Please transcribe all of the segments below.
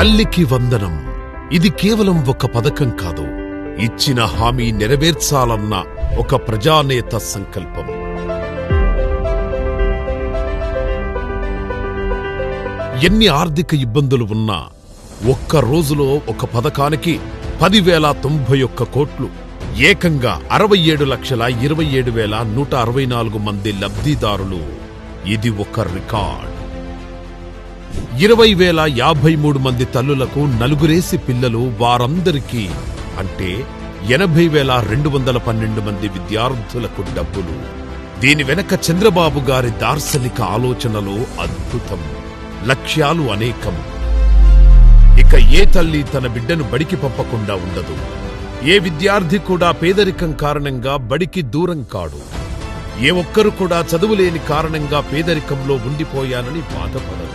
తల్లికి వందనం. ఇది కేవలం ఒక పథకం కాదు. ఇచ్చిన హామీ నెరవేర్చాలన్న ఒక ప్రజానేత సంకల్పం. ఎన్ని ఆర్థిక ఇబ్బందులు ఉన్నా ఒక్క రోజులో ఒక పథకానికి పదివేల తొంభై ఒక్క కోట్లు ఏకంగా అరవై ఏడు లక్షల ఇరవై ఏడు వేల నూట అరవై నాలుగు మంది లబ్ధిదారులు. ఇది ఒక రికార్డ్. ఇరవై వేల యాభై మూడు మంది తల్లులకు నలుగురేసి పిల్లలు వారందరికీ అంటే ఎనభై వేల రెండు వందల పన్నెండు మంది విద్యార్థులకు డబ్బులు. దీని వెనక చంద్రబాబు గారి దార్శనిక ఆలోచనలో అద్భుతం. లక్ష్యాలు అనేకం. ఇక ఏ తల్లి తన బిడ్డను బడికి పంపకుండా ఉండదు. ఏ విద్యార్థి కూడా పేదరికం కారణంగా బడికి దూరం కాడు. ఏ ఒక్కరు కూడా చదువులేని కారణంగా పేదరికంలో ఉండిపోయానని బాధపడరు.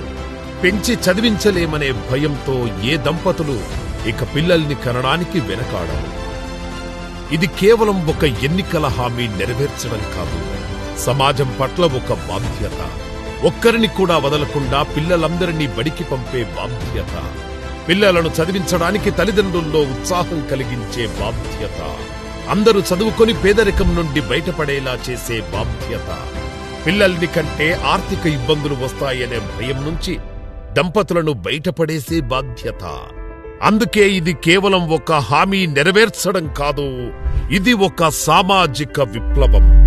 పెంచి చదివించలేమనే భయంతో ఏ దంపతులు ఇక పిల్లల్ని కనడానికి వెనకాడారు. ఇది కేవలం ఒక ఎన్నికల హామీ నెరవేర్చడం కాదు. సమాజం పట్ల ఒక బాధ్యత. ఒక్కరిని కూడా వదలకుండా పిల్లలందరినీ బడికి పంపే బాధ్యత. పిల్లలను చదివించడానికి తల్లిదండ్రుల్లో ఉత్సాహం కలిగించే బాధ్యత. అందరూ చదువుకొని పేదరికం నుండి బయటపడేలా చేసే బాధ్యత. పిల్లల్ని కంటే ఆర్థిక ఇబ్బందులు వస్తాయనే భయం నుంచి దంపతులను బయటపడేసే బాధ్యత. అందుకే ఇది కేవలం ఒక హామీ నెరవేర్చడం కాదు ఇది ఒక సామాజిక విప్లవం.